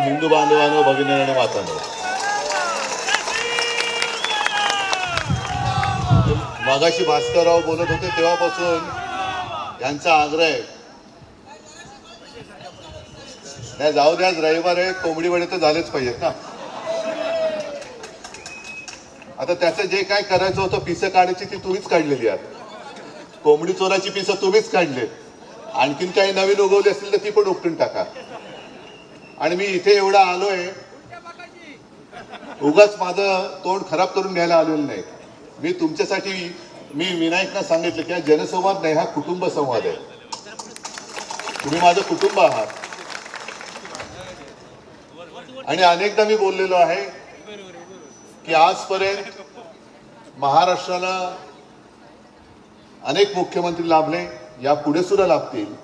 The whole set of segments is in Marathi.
हिंदू बांधवांनो भगिनी आणि मातांनो. मागाशी भास्करराव बोलत होते तेव्हापासून यांचा आग्रह आहे. नाही जाऊ द्या आज रविवार आहे कोंबडी वडे तर झालेच पाहिजेत ना. आता त्याचं जे काय करायचं होतं पिसं काढायची ती तुम्हीच काढलेली आहात. कोंबडी चोराची पिसं तुम्हीच काढले आणखीन काही नवीन उगवली असतील तर ती पण उपटून टाका. आणि मी इथे एवढा आलोय. उगाच माझं तोंड खराब करून घ्यायला आलेलं नाही. मी तुमच्यासाठी मी विनायकना सांगितलं की हा जनसंवाद नाही हा कुटुंब संवाद आहे. तुम्ही माझं कुटुंब आहात. आणि अनेकदा मी बोललेलो आहे की आजपर्यंत महाराष्ट्राला अनेक मुख्यमंत्री लाभले या पुढे सुद्धा लाभतील.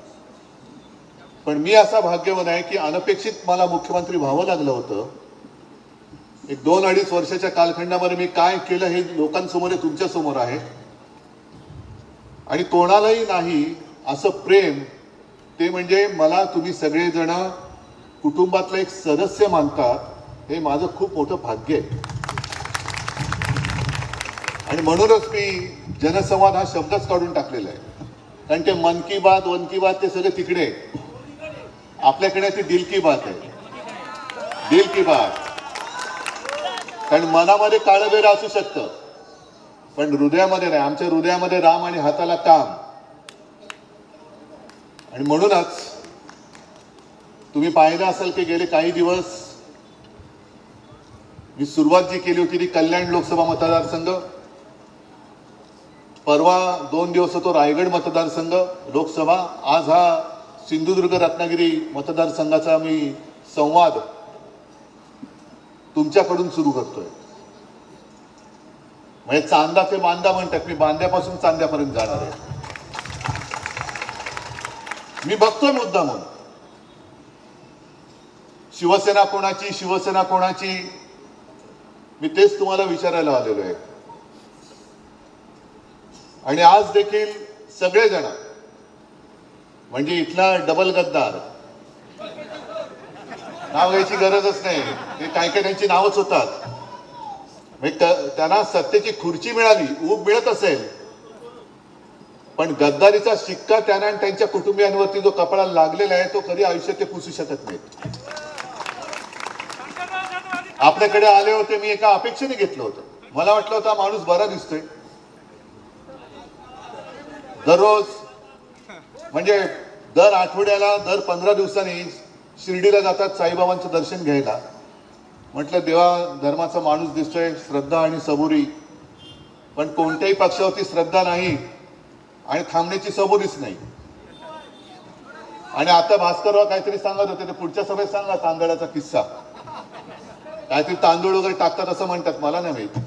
पण मी असा भाग्यवान आहे की अनपेक्षित मला मुख्यमंत्री व्हावं लागलं होतं. एक दोन अडीच वर्षाच्या कालखंडामध्ये मी काय केलं हे लोकांसमोर तुमच्यासमोर आहे. आणि कोणालाही नाही असं प्रेम ते म्हणजे मला तुम्ही सगळेजण कुटुंबातलं एक सदस्य मानतात हे माझं खूप मोठं भाग्य आहे. आणि म्हणूनच मी जनसंवाद हा शब्दच काढून टाकलेला आहे. कारण ते मन की बात वन की बात ते सगळं तिकडे आहे. आपल्याकडे ती दिल की बात आहे. दिल की बात. कारण मनामध्ये काळबेरा असू शकतं. पण हृदयामध्ये नाही. आमच्या हृदयामध्ये राम आणि हाताला काम. आणि म्हणूनच तुम्ही पाहिलं असाल की गेले काही दिवस मी सुरुवात जी केली होती ती कल्याण लोकसभा मतदारसंघ. परवा दोन दिवस होतो रायगड मतदारसंघ लोकसभा. आज हा सिंधुदुर्ग रत्नागिरी मतदारसंघाचा मी संवाद तुमच्याकडून सुरू करतोय. म्हणजे चांदा ते बांदा म्हणतात मी बांद्यापासून चांद्यापर्यंत जाणार आहे. मी बघतोय मुद्दा म्हणून. शिवसेना कोणाची शिवसेना कोणाची? मी तेच तुम्हाला विचारायला आलेलो आहे. आणि आज देखील सगळेजण म्हणजे इथला डबल गद्दार. नाव घ्यायची गरजच नाही. ते काय काय त्यांची नावच होतात. म्हणजे त्यांना सत्तेची खुर्ची मिळाली ऊब मिळत असेल. पण गद्दारीचा शिक्का त्यांना आणि त्यांच्या कुटुंबियांवरती जो कपडा लागलेला आहे तो कधी आयुष्यात ते पुसू शकत नाहीत. आपल्याकडे आले होते मी एका अपेक्षेने घेतलं होतं. मला वाटलं होतं माणूस बरा दिसतोय. दररोज म्हणजे दर आठवड्याला दर पंधरा दिवसांनी शिर्डीला जातात साईबाबांचं दर्शन घ्यायला. म्हटलं देवा धर्माचा माणूस दिसतोय श्रद्धा आणि सबुरी. पण कोणत्याही पक्षावरती श्रद्धा नाही आणि थांबण्याची सबुरीच नाही. आणि आता भास्करराव काहीतरी सांगत होते ते पुढच्या सभेत सांगा तांदळाचा किस्सा. काहीतरी तांदूळ वगैरे टाकतात असं म्हणतात मला नाही माहिती.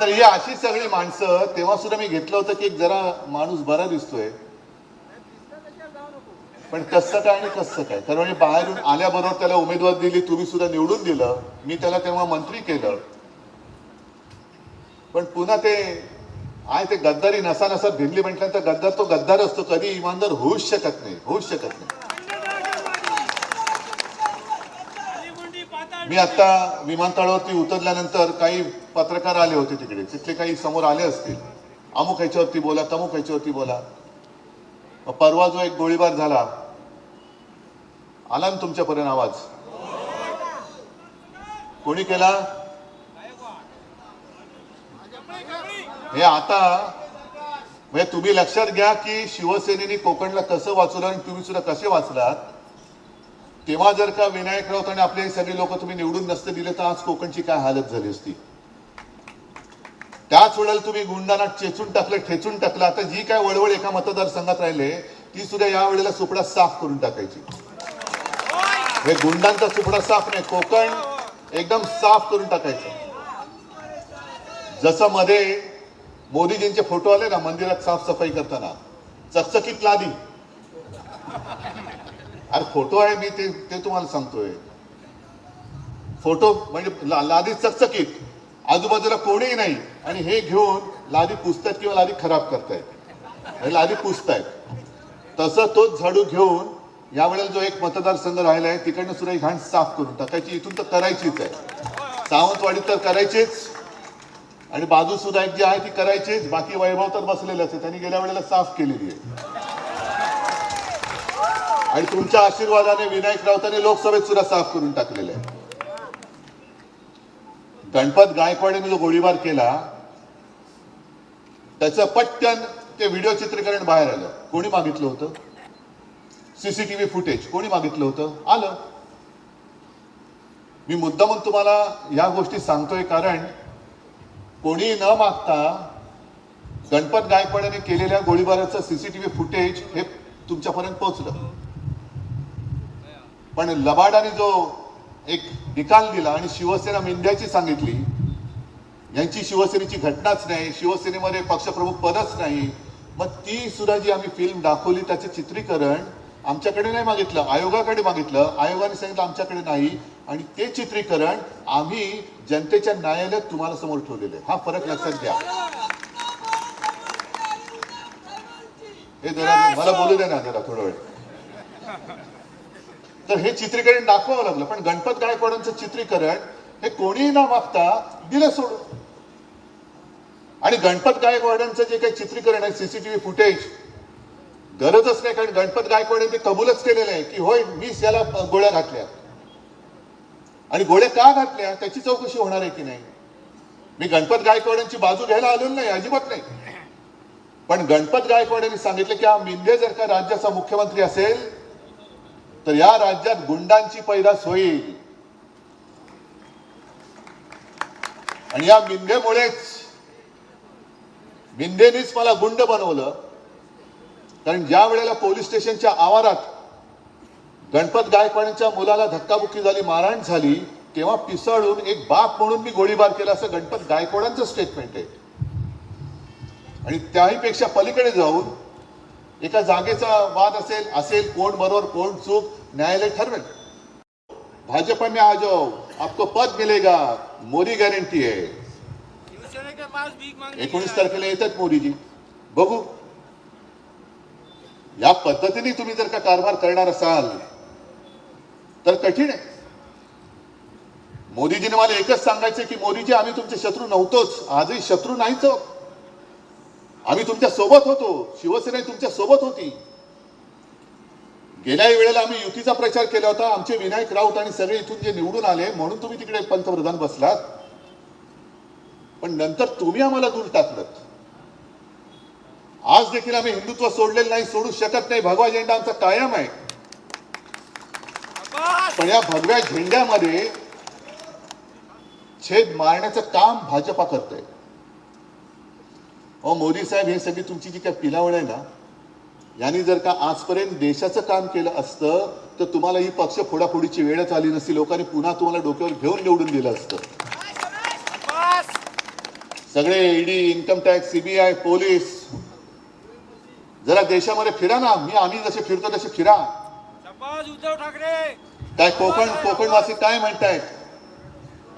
तर ही अशी सगळी माणसं तेव्हा सुद्धा मी घेतलं होतं की एक जरा माणूस बरा दिसतोय. पण कसं काय आणि कसं काय? तर म्हणजे बाहेरून आल्याबरोबर त्याला उमेदवार दिली तुम्ही सुद्धा निवडून दिलं. मी त्याला तेव्हा मंत्री केलं. पण पुन्हा ते आहे ते गद्दारी नसा नसा भिनली म्हटल्यानंतर गद्दार तो गद्दार असतो. कधी इमानदार होऊच शकत नाही होऊच शकत नाही. मी आता विमानतळावरती उतरल्यानंतर काही पत्रकार आले होते तिकडे. तिथले काही समोर आले असतील. अमुक ह्याच्यावरती बोला तमुक ह्याच्यावरती बोला. परवा जो एक गोळीबार झाला. आला ना तुमच्यापर्यंत आवाज? कोणी केला? हे आता म्हणजे तुम्ही लक्षात घ्या की शिवसेनेने कोकणला कसं वाचवलं आणि तुम्ही सुद्धा कसे वाचलात? तेव्हा जर का विनायक राऊत आणि आपले सगळे लोक तुम्ही निवडून नसते दिले तर आज कोकणची काय हालत झाली असती? त्याच वेळेला तुम्ही गुंडांना चेचून टाकलं ठेचून टाकलं. आता जी काय वळवळ एका मतदारसंघात राहिले ती सुद्धा या वेळेला सुपडा साफ करून टाकायची. हे गुंडांचा सुपडा साफ नाही कोकण एकदम साफ करून टाकायचं. जसं मध्ये मोदीजींचे फोटो आले ना मंदिरात साफसफाई करताना. चकचकीत लादी. अरे फोटो आहे मी ते ते तुम्हाला सांगतोय. फोटो म्हणजे लादी चकचकीत. आजूबाजूला कोणीही नाही. आणि हे घेऊन लादी पुसतात किंवा लादी खराब करतायत. लादी पुसतायत. तसं तोच झाडू घेऊन यावेळेला जो एक मतदारसंघ राहिला आहे तिकडनं सुद्धा ही घाण साफ करून टाकायची. इथून तर करायचीच आहे. सावंतवाडी तर करायचीच. आणि बाजू सुद्धा एक जी आहे ती करायचीच. बाकी वैभव तर बसलेलंच आहे त्यांनी गेल्या वेळेला साफ केलेली आहे. आणि तुमच्या आशीर्वादाने विनायक राऊतांनी लोकसभेत सुद्धा साफ करून टाकलेले आहे गणपत गायकवाडीने जो गोळीबार केला त्याचं पटकन ते व्हिडिओ चित्रीकरण बाहेर आलं. कोणी मागितलं होतं? CCTV footage. कोणी मागितलं होतं? आलं. मी मुद्दामून तुम्हाला या गोष्टी सांगतोय कारण कोणी न मागता गणपत गायकवाड्याने केलेल्या गोळीबाराचं सीसीटीव्ही फुटेज हे तुमच्यापर्यंत पोहोचलं. पण लबाडाने जो एक निकाल दिला आणि शिवसेना मेंढ्याची सांगितली यांची शिवसेनेची घटनाच नाही शिवसेनेमध्ये पक्षप्रमुख पदच नाही मग ती सुद्धा जी आम्ही फिल्म दाखवली त्याचे चित्रीकरण आमच्याकडे नाही मागितलं आयोगाकडे मागितलं आयोगाने सांगितलं आमच्याकडे नाही आणि ते चित्रीकरण आम्ही जनतेच्या न्यायालयात तुम्हाला समोर ठेवलेलं आहे. हा फरक लक्षात घ्या. हे जरा मला बोलू दे ना जरा थोडा वेळ. तर हे चित्रीकरण दाखवावं लागलं. पण गणपत गायकवाडांचं चित्रीकरण हे कोणीही न मागता दिलं सोडून. आणि गणपत गायकवाडांचं जे काही चित्रीकरण आहे सीसीटीव्ही फुटेज गरजच नाही कारण गणपत गायकवाडांनी कबूलच केलेलं आहे की होय मीच याला गोळ्या घातल्या. आणि गोळ्या का घातल्या त्याची चौकशी होणार आहे की नाही? मी गणपत गायकवाडांची बाजू घ्यायला आलेलो नाही अजिबात नाही. पण गणपत गायकवाड यांनी सांगितलं की हा मिंदे जर का राज्याचा मुख्यमंत्री असेल तर या राज्यात गुंडांची पैदास होईल आणि या मिंदेमुळेच मिंदेनीच मला गुंड बनवलं. कारण ज्या वेळेला पोलीस स्टेशनच्या आवारात गणपत गायकवाडांच्या मुलाला धक्काबुक्की झाली मारहाण झाली तेव्हा पिसळून एक बाप म्हणून मी गोळीबार केला असं गणपत गायकवाडांचं स्टेटमेंट आहे. आणि त्याहीपेक्षा पलीकडे जाऊन एका जागेचा वाद असेल असेल कोण बरोबर कोण चूक न्यायालय ठरवेल. भाजपा में आ जाओ आपको पद मिलेगा मोदी गॅरंटी आहे एकोणीस तारखेला येतात मोदीजी. बघू. या पद्धतीने तुम्ही जर का कारभार करणार असाल तर कठीण आहे. मोदीजीने मला एकच सांगायचं की मोदीजी आम्ही तुमचे शत्रू नव्हतोच. आजही शत्रू नाहीच आहोत. आम्ही तुमच्यासोबत होतो. शिवसेना तुमच्यासोबत होती. गेल्या वेळेला आम्ही युतीचा प्रचार केला होता. आमचे विनायक राऊत आणि सगळे इथून जे निवडून आले म्हणून तुम्ही तिकडे पंतप्रधान बसलात. पण नंतर तुम्ही आम्हाला दूर टाकलं आज देखील आम्ही हिंदुत्व सोडलेलं नाही सोडू शकत नाही. भगवा झेंडा आमचा कायम आहे. पण या भगव्या झेंड्यामध्ये छेद मारण्याचं काम भाजपा करतंय. अहो मोदी साहेब हे सगळी तुमची जी काय पिलावळ आहे ना यांनी जर का आजपर्यंत देशाचं काम केलं असतं तर तुम्हाला ही पक्ष फोडाफोडीची वेळच आली नसती. लोकांनी पुन्हा तुम्हाला डोक्यावर घेऊन निवडून दिलं असतं. सगळे ED income tax CBI police जरा देशामध्ये फिरा ना. मी आम्ही जसे फिरतो तसे फिरा. उद्धव ठाकरे. काय कोकण कोकणवासी काय म्हणतायत?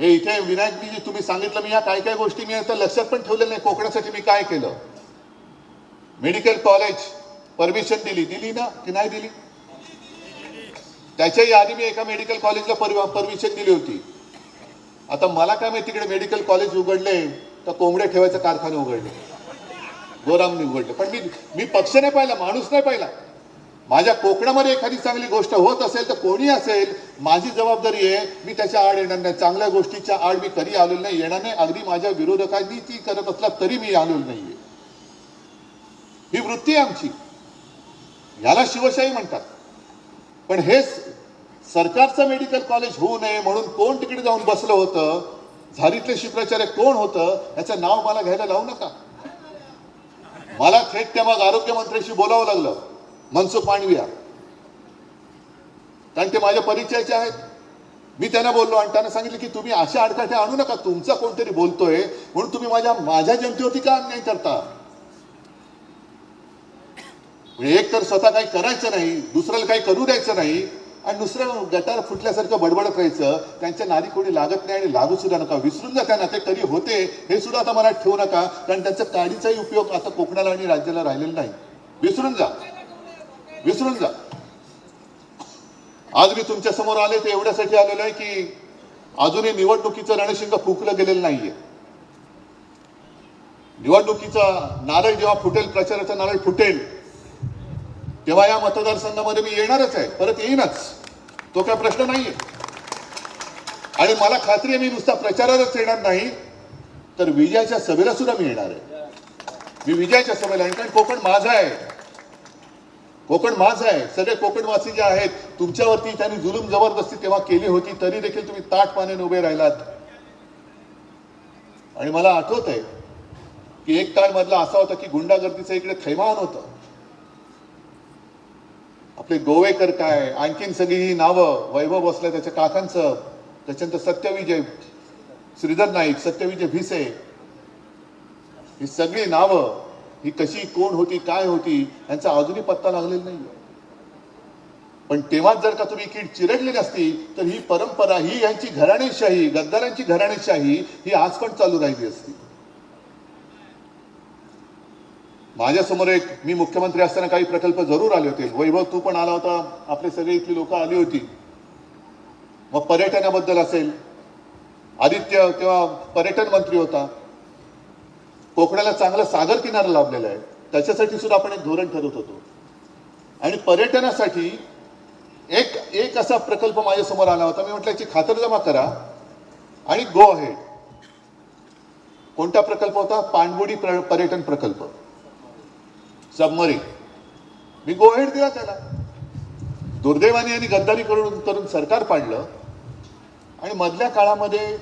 हे इथे विनायकजी जी तुम्ही सांगितलं मी या काय काय गोष्टी मी आता लक्षात पण ठेवलेल्या नाही. कोकणासाठी मी काय केलं? मेडिकल कॉलेज परमिशन दिली. दिली ना? की नाही दिली? त्याच्याही आधी मी एका मेडिकल कॉलेजला परमिशन दिली होती. आता मला काय माहिती तिकडे मेडिकल कॉलेज उघडले तर कोंबड्या ठेवायचं कारखाने उघडले. गोरामने उघडले. पण मी मी पक्ष नाही पाहिला माणूस नाही पाहिला. माझ्या कोकणामध्ये एखादी चांगली गोष्ट होत असेल तर कोणी असेल माझी जबाबदारी आहे मी त्याच्या आड येणार नाही. चांगल्या गोष्टीच्या आड मी कधी आलेलो नाही. येणार नाही. अगदी माझ्या विरोधकांनी ती करत असला तरी मी आलेलो नाहीये. ही वृत्ती आहे आमची. याला शिवशाही म्हणतात. पण हे सरकारचं मेडिकल कॉलेज होऊ नये म्हणून कोण तिकडे जाऊन बसलं होतं? झारीतले शुक्राचार्य कोण होतं? याचं नाव मला घ्यायला लावू नका. मला थेट त्या मग आरोग्यमंत्र्यांशी बोलावं लागलं. मनसुख मांडविया कारण ते माझ्या परिचयाचे आहेत. मी त्यांना बोललो आणि त्यांना सांगितलं की तुम्ही अशा अडकाठे आणू नका तुमचा कोणतरी बोलतोय म्हणून तुम्ही माझ्या माझ्या जनतेवरती का अन्याय करता? म्हणजे एक तर स्वतः काही करायचं नाही दुसऱ्याला काही करू द्यायचं नाही आणि दुसऱ्या गटार फुटल्यासारखं बडबडत राहायचं त्यांच्या नारी कोणी लागत नाही आणि लागू सुद्धा नका विसरून जा त्यांना ते कधी होते हे सुद्धा आता मनात ठेवू नका कारण त्यांचा काडीचाही उपयोग आता कोकणाला आणि राज्याला राहिलेला नाही. विसरून जा. विसरून जा. आज मी तुमच्यासमोर आले ते एवढ्यासाठी आलेलो आहे की अजूनही निवडणुकीचं रणशिंग फुकलं गेलेलं नाहीये. निवडणुकीचा नारळ जेव्हा फुटेल प्रचाराचा नारळ फुटेल तेव्हा या मतदारसंघामध्ये मी येणारच आहे. परत येईनच. तो काय प्रश्न नाहीये. आणि मला खात्री आहे मी नुसता प्रचारातच येणार नाही तर विजयाच्या सभेला सुद्धा मी येणार आहे. मी विजयाच्या सभेला येणार कारण कोकण माझा आहे. कोकण माझं आहे. सगळे कोकणवासी जे आहेत तुमच्यावरती त्यांनी जुलूम जबरदस्ती तेव्हा केली होती तरी देखील तुम्ही ताट पाण्याने उभे राहिलात. आणि मला आठवत आहे की एक काळ मधला असा होता की गुंडागर्दीचं इकडे थैमान होतं. आपले गोवेकर काय आणखीन सगळी ही नावं वैभव बसलं त्याच्या काकांचं त्याच्यानंतर सत्यविजय श्रीधर नाईक सत्यविजय भिसे ही सगळी नावं ही कशी कोण होती काय होती यांचा अजूनही पत्ता लागलेला नाही पण तेव्हाच जर का तुम्ही कीड चिरडली नसती तर ही परंपरा ही यांची घराणेशाही गद्दारांची घराणेशाही ही आज पण चालू राहिली असती. माझ्यासमोर एक मी मुख्यमंत्री असताना काही प्रकल्प जरूर आले होते. वैभव तू पण आला होता आपले सगळे इथली लोक आली होती. मग पर्यटनाबद्दल असेल आदित्य तेव्हा पर्यटन मंत्री होता कोकणाला चांगला सागर किनारा लाभलेला आहे. त्याच्यासाठी सुद्धा आपण एक धोरण ठरवत होतो. आणि पर्यटनासाठी एक एक असा प्रकल्प माझ्यासमोर आला होता. मी म्हटलं याची खातरजमा करा. आणि गो अहेड कोणता प्रकल्प होता? पाणबुडी प्र- पर्यटन प्रकल्प. सबमरीन मी गो अहेड दिला त्याला. दुर्दैवाने यांनी गद्दारी करून करून सरकार पाडलं. आणि मधल्या काळामध्ये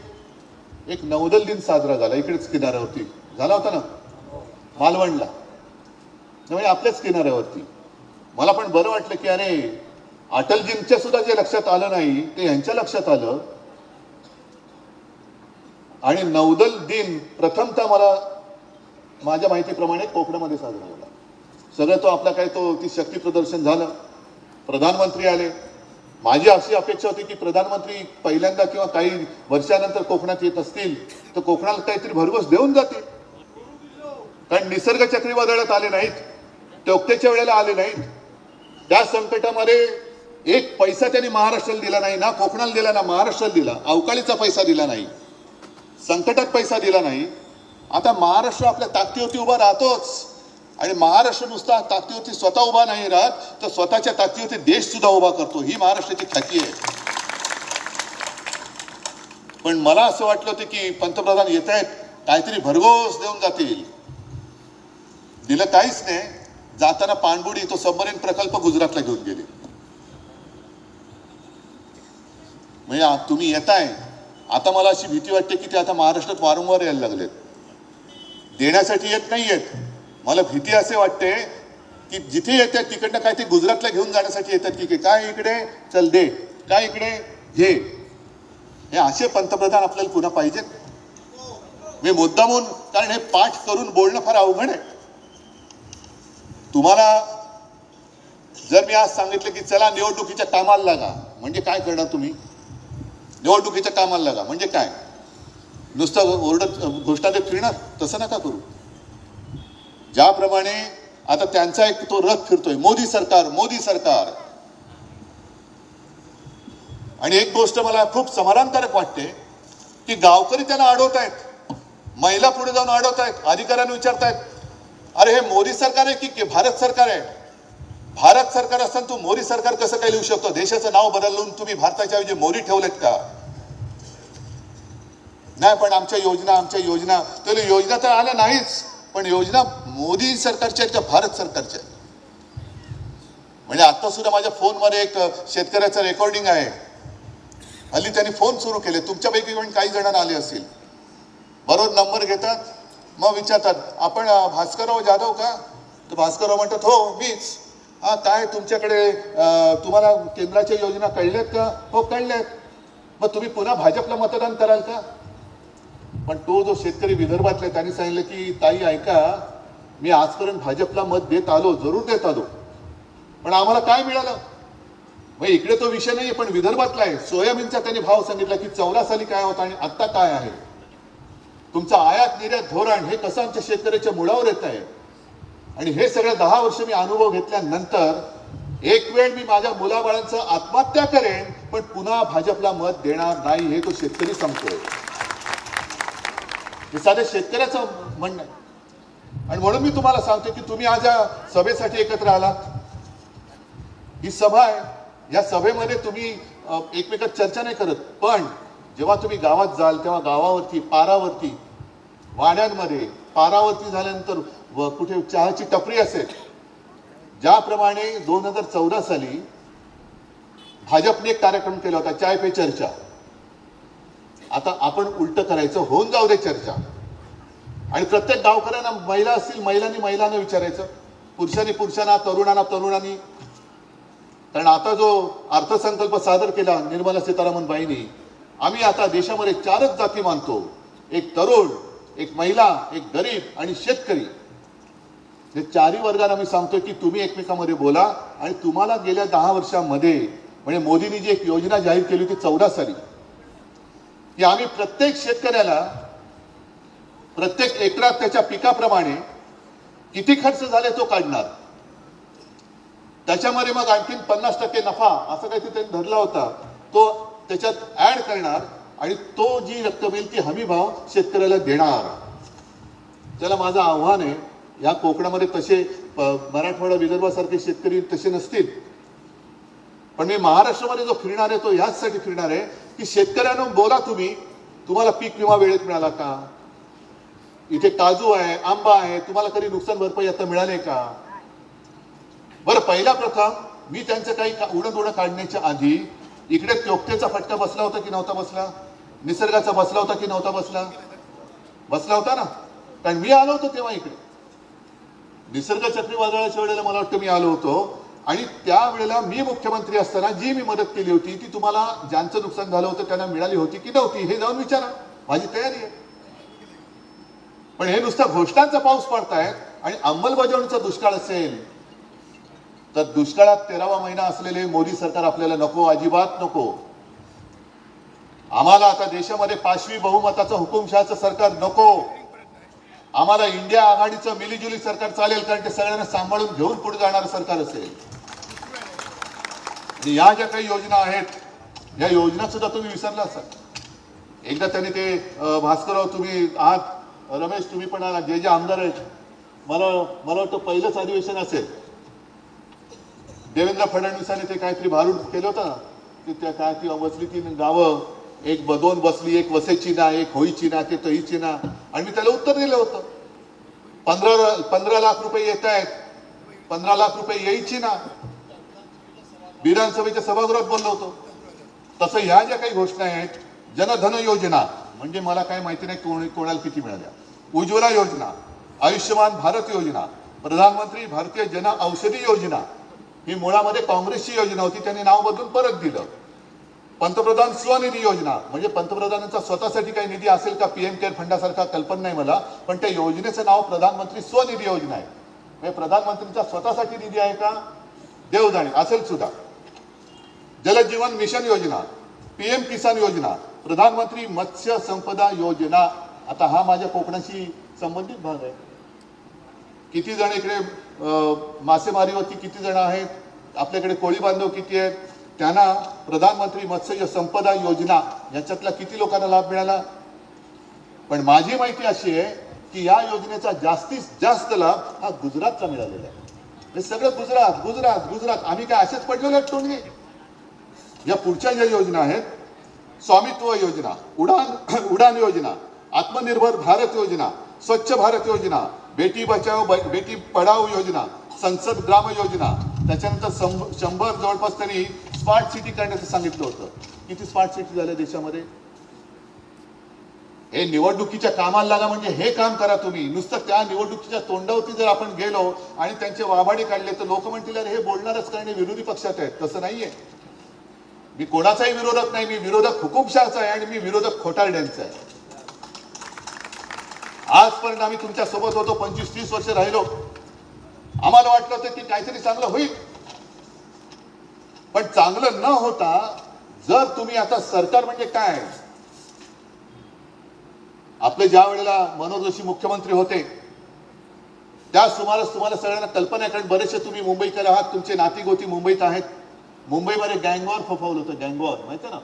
एक नौदल दिन साजरा झाला इकडेच किनाऱ्यावरती. झाला होता ना? मालवणला. म्हणजे आपल्याच किनाऱ्यावरती. मला पण बरं वाटलं की अरे अटलजींच्या सुद्धा जे लक्षात आलं नाही ते यांच्या लक्षात आलं. आणि नौदल दिन प्रथमतः मला माझ्या माहितीप्रमाणे कोकणामध्ये साजरा झाला. सगळं तो आपला काय तो ती शक्ती प्रदर्शन झालं. प्रधानमंत्री आले. माझी अशी अपेक्षा होती की प्रधानमंत्री पहिल्यांदा किंवा काही वर्षानंतर कोकणात येत असतील तर कोकणाला काहीतरी भरघोस देऊन जातील. कारण निसर्ग चक्रीवादळात आले नाहीत. टोकतेच्या वेळेला आले नाहीत. त्या संकटामध्ये एक पैसा त्यांनी महाराष्ट्राला दिला नाही ना कोकणाला दिला ना महाराष्ट्राला दिला. अवकाळीचा पैसा दिला नाही. संकटात पैसा दिला नाही. आता महाराष्ट्र आपल्या ताकदीवरती उभा राहतोच. आणि महाराष्ट्र नुसता ताकदीवरती स्वतः उभा नाही राहत तर स्वतःच्या ताकदीवरती देश सुद्धा उभा करतो. ही महाराष्ट्राची ख्याती आहे. पण मला असं वाटलं होतं की पंतप्रधान येत आहेत काहीतरी भरघोस देऊन जातील. दिलं काहीच नाही. जाताना पाणबुडी तो सबमरीन प्रकल्प गुजरातला घेऊन गेले. म्हणजे तुम्ही येताय. आता मला अशी भीती वाटते की ते आता महाराष्ट्रात वारंवार यायला लागलेत. देण्यासाठी येत नाही येत. मला भीती असे वाटते की जिथे येतात तिकडनं काय ते गुजरातला घेऊन जाण्यासाठी येतात की काय इकडे? चल दे. काय इकडे? घे. हे असे पंतप्रधान आपल्याला पुन्हा पाहिजेत. मी मुद्दामून कारण हे पाठ करून बोलणं फार अवघड आहे. तुम्हाला जर मी आज सांगितलं की चला निवडणुकीच्या कामाला लागा म्हणजे काय करणार तुम्ही? निवडणुकीच्या कामाला लागा म्हणजे काय? नुसतं ओरडत घोषणा देत फिरणार? तसं नका करू. ज्याप्रमाणे आता त्यांचा एक तो रथ फिरतोय मोदी सरकार मोदी सरकार. आणि एक गोष्ट मला खूप समाधानकारक वाटते की गावकरी त्यांना अडवत आहेत महिला पुढे जाऊन अडवत आहेत अधिकाऱ्यांना विचारतायत अरे हे मोदी सरकार आहे की भारत सरकार आहे? भारत सरकार असताना तू मोदी सरकार कसं काय लिहू शकतो? देशाचं नाव बदलून तुम्ही भारताच्या ऐवजी मोदी ठेवलेत का? नाही पण आमच्या योजना आमच्या योजना. तर योजना तर आल्या नाहीच. पण योजना मोदी सरकारच्या आहेत का भारत सरकारच्या म्हणजे आता सुद्धा माझ्या फोनमध्ये एक शेतकऱ्याचं रेकॉर्डिंग आहे. हल्ली त्यांनी फोन सुरू केले. तुमच्यापैकी पण काही जणांना आले असतील बरोबर नंबर घेतात. मग विचारतात आपण भास्करराव जाधव का? तर भास्करराव म्हणतात हो मीच. हा काय तुमच्याकडे तुम्हाला केंद्राच्या योजना कळल्यात का? हो कळल्यात. मग तुम्ही पुन्हा भाजपला मतदान कराल का? पण तो जो शेतकरी विदर्भातला आहे, त्यांनी सांगितलं की ताई ऐका मी आजपर्यंत भाजपला मत देत आलो जरूर देत आलो. पण आम्हाला काय मिळालं? मग इकडे तो विषय नाही पण विदर्भातला आहे. सोयाबीनचा त्यांनी भाव सांगितला की चौदा साली काय होता आणि आत्ता काय आहे? तुमचं आयात निर्यात धोरण हे कसं आमच्या शेतकऱ्याच्या मुळावर येत आहे? आणि हे सगळं दहा वर्ष मी अनुभव घेतल्यानंतर एक वेळ मी माझ्या मुलाबाळांचं आत्महत्या करेन पण पुन्हा भाजपला मत देणार नाही हे तो शेतकरी सांगतोय. हे साधे शेतकऱ्याचं म्हणणं आणि म्हणून मी तुम्हाला सांगतो की तुम्ही आज या सभेसाठी एकत्र आलात. ही सभा आहे. या सभेमध्ये तुम्ही एकमेकात चर्चा नाही करत पण जेव्हा तुम्ही गावात जाल तेव्हा गावावरती पारावरती वाड्यांमध्ये पारावरती झाल्यानंतर व कुठे चहाची टपरी असेल ज्याप्रमाणे दोन हजार चौदा साली भाजपने एक कार्यक्रम केला होता चाय पे चर्चा. आता आपण उलट करायचं होऊन जाऊ दे चर्चा. आणि प्रत्येक गावकऱ्यांना महिला असतील महिलांनी महिलांना विचारायचं. पुरुषांनी पुरुषांना तरुणांना तरुणांनी. कारण आता जो अर्थसंकल्प सादर केला निर्मला सीतारामन बाईंनी आम्ही आता देशामध्ये चारच जाती मानतो. एक तरुण एक महिला एक गरीब आणि शेतकरी. हे चारही वर्गाने आम्ही सांगतो की तुम्ही एकमेकांमध्ये बोला आणि तुम्हाला गेल्या दहा वर्षांमध्ये म्हणजे मोदींनी जी एक योजना जाहीर केली होती चौदा साली की आम्ही प्रत्येक शेतकऱ्याला प्रत्येक एकरात त्याच्या पिकाप्रमाणे किती खर्च झाले तो काढणार. त्याच्यामध्ये मग आणखीन पन्नास टक्के नफा असं काहीतरी त्यांनी धरला होता. तो त्याच्यात ऍड करणार आणि तो जी रक्कम येईल ती हमी भाव शेतकऱ्याला देणार. त्याला माझं आव्हान आहे या कोकणामध्ये तसे मराठवाडा विदर्भासारखे शेतकरी तसे नसतील. पण मी महाराष्ट्रामध्ये जो फिरणार आहे तो ह्याचसाठी फिरणार आहे की शेतकऱ्यांना बोला तुम्ही तुम्हाला पीक विमा वेळेत मिळाला का? इथे काजू आहे आंबा आहे तुम्हाला कधी नुकसान भरपाई आता मिळाले का? बरं पहिला प्रथम मी त्यांचं काही का- उडत उडं काढण्याच्या आधी इकडे त्योक्तेचा फटका बसला होता की नव्हता बसला? निसर्गाचा बसला होता की नव्हता बसला? बसला होता ना? कारण मी आलो होतो तेव्हा इकडे. निसर्ग चक्रीवादळाच्या वेळेला मला वाटतं मी आलो होतो. आणि त्यावेळेला मी मुख्यमंत्री असताना जी मी मदत केली होती ती तुम्हाला ज्यांचं नुकसान झालं होतं त्यांना मिळाली होती की नव्हती हे जाऊन विचारा. माझी तयारी आहे. पण हे नुसतं घोषणांचा पाऊस पडतायत आणि अंमलबजावणीचा दुष्काळ असेल तर दुष्काळात तेरावा महिना असलेले मोदी सरकार आपल्याला नको अजिबात नको. आम्हाला आता देशामध्ये पाचवी बहुमताचं हुकुमशहाचं सरकार नको. आम्हाला इंडिया आघाडीचं मिलीजुली सरकार चालेल कारण ते सगळ्यांना सांभाळून घेऊन पुढे जाणारं सरकार असेल. या ज्या काही योजना आहेत या योजना सुद्धा तुम्ही विसरला असाल. एकदा त्यांनी ते भास्करराव तुम्ही आहात रमेश तुम्ही पण आहात जे जे आमदार आहेत मला मला वाटतं पहिलंच अधिवेशन असेल. देवेंद्र फडणवीसांनी ते काहीतरी भारून केलं होतं. ना की त्या काय ती वसली तीन गावं एक बदोन बसली एक वसेची ना एक होईची ना ते तहीची ना आणि मी त्याला उत्तर दिलं होतं. पंधरा पंधरा लाख रुपये येत आहेत. पंधरा लाख रुपये यायची ना विधानसभेच्या सभागृहात बोललो होतो. तसं ह्या ज्या काही घोषणा आहेत जनधन योजना म्हणजे मला काय माहिती नाही कोण कोणाला किती मिळाल्या. उज्ज्वला योजना आयुष्यमान भारत योजना प्रधानमंत्री भारतीय जन औषधी योजना ही मुळामध्ये काँग्रेसची योजना होती त्यांनी नाव बदलून परत दिलं. पंतप्रधान स्वनिधी योजना म्हणजे पंतप्रधानांचा स्वतःसाठी काही निधी असेल का पीएम केअर फंडासारखा कल्पना नाही मला पण त्या योजनेचं नाव प्रधानमंत्री स्वनिधी योजना आहे. म्हणजे प्रधानमंत्रीचा स्वतःसाठी निधी आहे का? देवदाणी असेल सुद्धा. जलजीवन मिशन योजना पीएम किसान योजना प्रधानमंत्री मत्स्य संपदा योजना. आता हा माझ्या कोकणाशी संबंधित भाग आहे. किती जण इकडे मासेमारीवरती किती जण आहेत? आपल्याकडे कोळी बांधव किती आहेत? त्यांना प्रधानमंत्री मत्स्य संपदा योजना याच्यातला किती लोकांना लाभ मिळाला? पण माझी माहिती अशी आहे की या योजनेचा जास्तीत जास्त लाभ हा गुजरातचा मिळालेला आहे. हे सगळं गुजरात गुजरात गुजरात. आम्ही काय असेच पडलेलो आहेत टोंगे या पुढच्या ज्या योजना आहेत स्वामित्व योजना उडान उडान योजना आत्मनिर्भर भारत योजना स्वच्छ भारत योजना बेटी बचाओ बेटी पढाओ योजना संसद ग्राम योजना. त्याच्यानंतर शंभर जवळपास त्यांनी स्मार्ट सिटी करण्याचं सांगितलं होतं. किती स्मार्ट सिटी झाल्या देशामध्ये? हे निवडणुकीच्या कामाला लागा म्हणजे हे काम करा तुम्ही. नुसतं त्या निवडणुकीच्या तोंडावरती जर आपण गेलो आणि त्यांचे वाभाडे काढले तर लोक म्हणतील अरे हे बोलणारच कारण विरोधी पक्षात आहेत. तसं नाहीये. मी कोणाचाही विरोधक नाही मी विरोधक हुकुमशहाचा आहे आणि मी विरोधक खोटारड्यांचा आहे. आजपर्यंत आम्ही तुमच्यासोबत होतो पंचवीस तीस वर्ष राहिलो. आम्हाला वाटलं होतं की काहीतरी चांगलं होईल. पण चांगलं न होता जर तुम्ही आता सरकार म्हणजे काय? आपले ज्या वेळेला मनोहर जोशी मुख्यमंत्री होते त्या सुमारास तुम्हाला सगळ्यांना कल्पना आहे कारण बरेचसे तुम्ही मुंबईकर आहात तुमचे नाती गोती मुंबईत आहेत. मुंबईमध्ये गँगवॉर फोफवलं होतं गँगवॉर माहिती ना?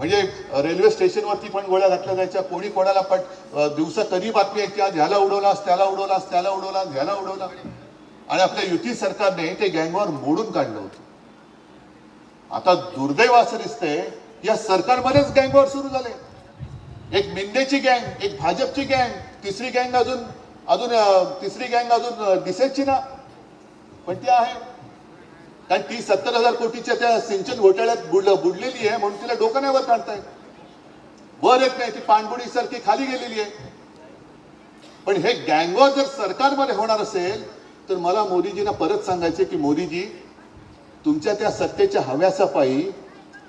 म्हणजे रेल्वे स्टेशनवरती पण गोळ्या घातल्या जायच्या. कोणी कोणाला पण दिवसा कधी बातमी आहे की आज ह्याला उडवलास त्याला उडवलास त्याला उडवला ह्याला उडवला आणि आपल्या युती सरकारने ते गँगवॉर मोडून काढलं होतं. आता दुर्दैव असं दिसतंय या सरकारमध्येच गँगवॉर सुरू झाले. एक मिंदेची गँग एक भाजपची गँग तिसरी गँग अजून अजून तिसरी गँग अजून दिसेची ना. पण ती आहे. कारण ती सत्तर हजार कोटीच्या त्या सिंचन घोटाळ्यात बुड बुडलेली आहे म्हणून तिला डोकं नाही वर काढताय. वर येत नाही ती पाणबुडी सारखी खाली गेलेली आहे. पण हे गँगवॉर जर सरकारमध्ये होणार असेल तर मला मोदीजींना परत सांगायचे की मोदीजी तुमच्या त्या सत्तेच्या हव्यासापायी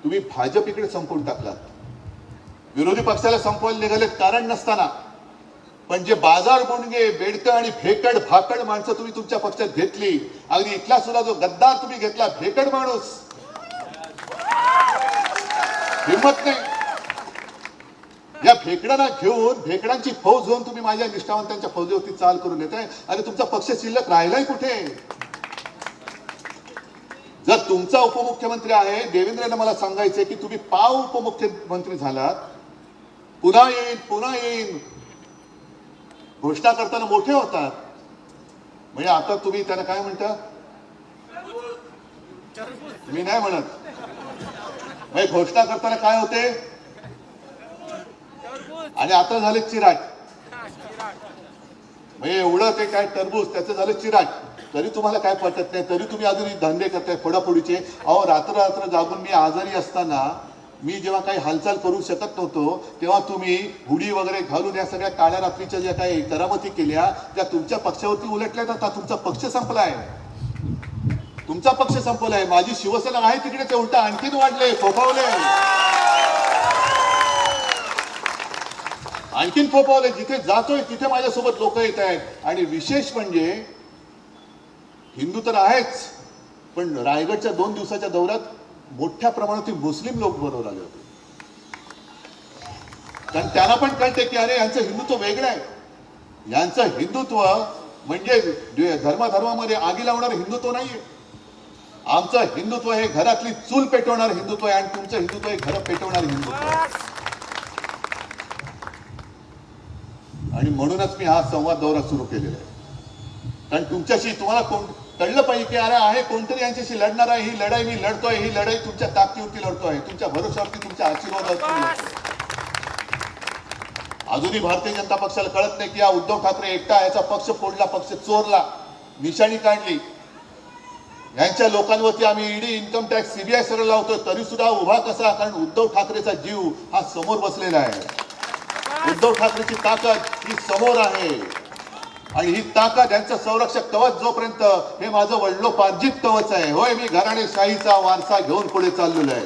तुम्ही भाजप इकडे संपवून टाकलात. विरोधी पक्षाला संपवायला निघाले कारण नसताना. पण जे बाजार गुणगे बेडकं आणि फेकड भाकड माणसं तुम्ही तुमच्या पक्षात घेतली अगदी इथला सुद्धा जो गद्दार तुम्ही घेतला फेकड माणूस. हिंमत नाही. या फेकडांना घेऊन फेकडांची फौज घेऊन तुम्ही माझ्या निष्ठावंतांच्या फौजेवरती चाल करून येताय आणि तुमचा पक्ष शिल्लक राहिलाय कुठे? जर तुमचा उपमुख्यमंत्री आहे देवेंद्रने मला सांगायचंय की तुम्ही पाव उपमुख्यमंत्री झालात. पुन्हा येईन पुन्हा येईन. घोषणा करताना मोठे होतात. म्हणजे आता तुम्ही त्याला काय म्हणता? मी नाही म्हणत. म्हणजे घोषणा करताना काय होते? आणि आता झाले चिराट म्हणजे एवढं ते काय टरबूज त्याचं झालं चिराट तरी तुम्हाला काय पटत नाही. तरी तुम्ही अजूनही धंदे करताय फोडाफोडीचे. अहो रात्र रात्र जागून मी आजारी असताना मी जेव्हा काही हालचाल करू शकत नव्हतो तेव्हा तुम्ही हुडी वगैरे घालून या सगळ्या काळ्या रात्रीच्या ज्या काही करामती केल्या त्या तुमच्या पक्षावरती उलटल्या जातात तुमचा पक्ष संपलाय. तुमचा पक्ष संपलाय. माझी शिवसेना आहे तिकडे ते उलटा आणखीन वाढले फोफावले आणखीन फोफावले जिथे जातोय तिथे माझ्यासोबत लोक येत आहेत. आणि विशेष म्हणजे हिंदू तर आहेच पण रायगडच्या दोन दिवसाच्या दौऱ्यात मोठ्या प्रमाणात मुस्लिम लोक बरोबर आले होते. कारण त्यांना पण कळते की अरे यांचं हिंदुत्व वेगळं आहे. यांचं हिंदुत्व म्हणजे धर्माधर्मामध्ये आगी लावणारं हिंदुत्व नाहीये. आमचं हिंदुत्व हे घरातली चूल पेटवणारं हिंदुत्व आहे आणि तुमचं हिंदुत्व हे घर पेटवणारं हिंदुत्व आणि म्हणूनच मी हा संवाद दौरा सुरू केलेला आहे. कारण तुमच्याशी तुम्हाला कोण कळलं पाहिजे की अरे आहे कोणतरी यांच्याशी लढणार आहे ही लढाई मी लढतोय ही लढाई तुमच्या ताकदीवरती लढतोय तुमच्या भरोशावरती तुमच्या आशीर्वादावरती अजूनही भारतीय जनता पक्षाला कळत नाही की हा उद्धव ठाकरे एकटा याचा पक्ष फोडला पक्ष चोरला निशाणी काढली. यांच्या लोकांवरती आम्ही ईडी इन्कम टॅक्स सीबीआय सगळं लावतोय तरी सुद्धा उभा कसा कारण उद्धव ठाकरेचा जीव हा समोर बसलेला आहे. उद्धव ठाकरेची ताकद ही समोर आहे. आणि ही ताकद यांचं संरक्षक कवच जोपर्यंत हे माझं वडलोपार्जित कवच आहे. होय मी घराणेशाहीचा वारसा घेऊन पुढे चाललेलो आहे.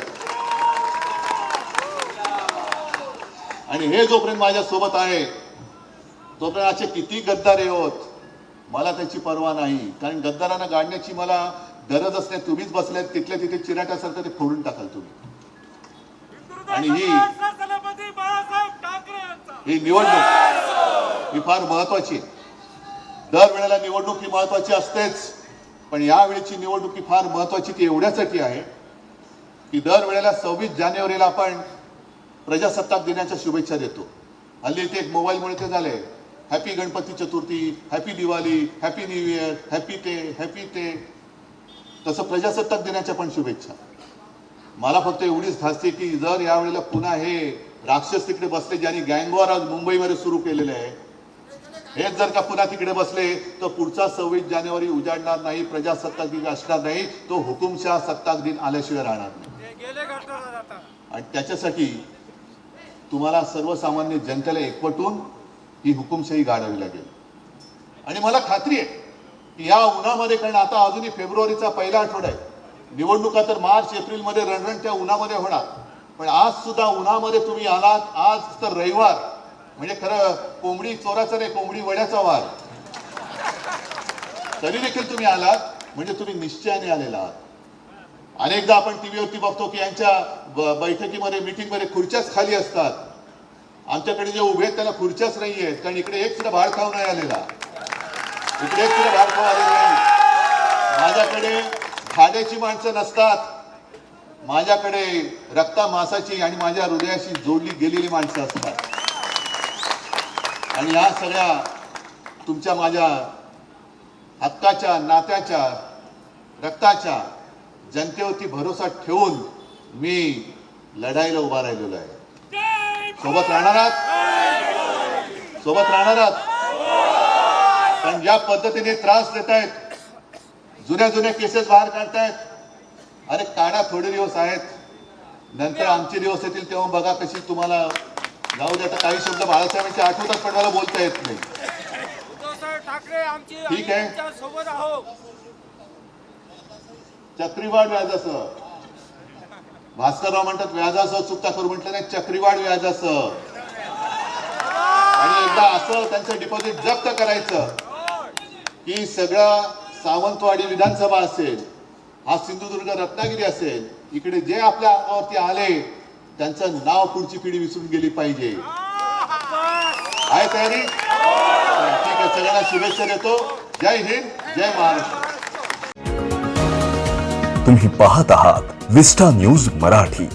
आणि हे जोपर्यंत माझ्या सोबत आहे तोपर्यंत असे किती गद्दार होत मला त्याची पर्वा नाही. कारण गद्दारांना गाडण्याची मला गरजच नाही तुम्हीच बसल्यात तिथल्या तिथे चिराट्यासारखं ते फोडून टाकाल तुम्ही. आणि ही ही निवडणूक ही फार महत्वाची आहे. दरवेळेला निवडणूक ही महत्वाची असतेच. पण यावेळीची निवडणूक ही फार महत्वाची ती एवढ्यासाठी आहे की दरवेळेला सव्वीस जानेवारीला आपण प्रजासत्ताक दिनाच्या शुभेच्छा देतो. हल्ली इथे एक मोबाईलमुळे ते झाले happy Ganapati Chaturthi happy Diwali happy new year happy ते हॅपी ते तसं प्रजासत्ताक दिनाच्या पण शुभेच्छा. मला फक्त एवढीच धासते की जर यावेळेला पुन्हा हे राक्षस तिकडे बसले ज्यांनी गँगवार आज मुंबईमध्ये सुरू केलेले आहे हेच जर का पुन्हा तिकडे बसले तर पुढचा सव्वीस जानेवारी उजाडणार नाही प्रजासत्ताक दिन असणार नाही तो हुकुमशाह सत्ताक दिन आल्याशिवाय राहणार नाही. आणि त्याच्यासाठी तुम्हाला सर्वसामान्य जनतेला एकवटून ही हुकुमशाही गाडावी लागेल. आणि मला खात्री आहे की या उन्हामध्ये कारण आता अजूनही फेब्रुवारीचा पहिला आठवडा आहे. निवडणुका तर मार्च एप्रिलमध्ये रणरणच्या उन्हामध्ये होणार. पण आज सुद्धा उन्हामध्ये तुम्ही आलात आज तर रविवार. म्हणजे खरं कोंबडी चोराचा नाही कोंबडी वड्याचा वार. तरी देखील तुम्ही आलात म्हणजे तुम्ही निश्चयाने आलेला आहात. अनेकदा आपण टीव्हीवरती बघतो की यांच्या ब- बैठकीमध्ये मिटिंगमध्ये खुर्च्याच खाली असतात. आमच्याकडे जे उभे आहेत त्याला खुर्च्याच नाही आहेत कारण इकडे एक सुद्धा भाड खाऊ नाही आलेला. इकडे एक सुद्धा खाऊ आलेलं नाही. माझ्याकडे खाण्याची माणसं नसतात. माझ्याकडे रक्ता मासाची आणि माझ्या हृदयाशी जोडली गेलेली माणसं असतात. आणि या सगळ्या तुमच्या माझ्या हक्काच्या नात्याच्या रक्ताच्या जनतेवरती भरोसा ठेवून मी लढाईला उभा राहिलेलो आहे. सोबत राहणार आहात? सोबत राहणार आहात? पण ज्या पद्धतीने त्रास देत आहेत जुन्या जुन्या केसेस बाहेर काढतायत अरे काढा थोडे दिवस आहेत. नंतर आमचे दिवस येतील तेव्हा बघा कशी तुम्हाला जाऊ दे आता काही शब्द बाळासाहेबांचे आठवतात पण मला बोलता येत नाही. उद्धवसाहेब ठाकरे आमची ठीक आहे. सोबत आहो चक्रीवाढ व्याजासह. भास्करराव म्हणतात व्याजासह चुकता करू म्हटलं नाही चक्रीवाढ व्याजासह. आणि एकदा असं त्यांचं डिपॉझिट जप्त करायचं की सगळं सावंतवाडी विधानसभा असेल हा सिंधुदुर्ग रत्नागिरी असेल इकडे जे आपल्या अंगावरती आले त्यांचं नाव पुढची पिढी विसरून गेली पाहिजे. आहे तयारी? ठीक आहे सगळ्यांना शुभेच्छा देतो. जय हिंद जय महाराष्ट्र. तुम्ही पाहत आहात विस्टा न्यूज मराठी.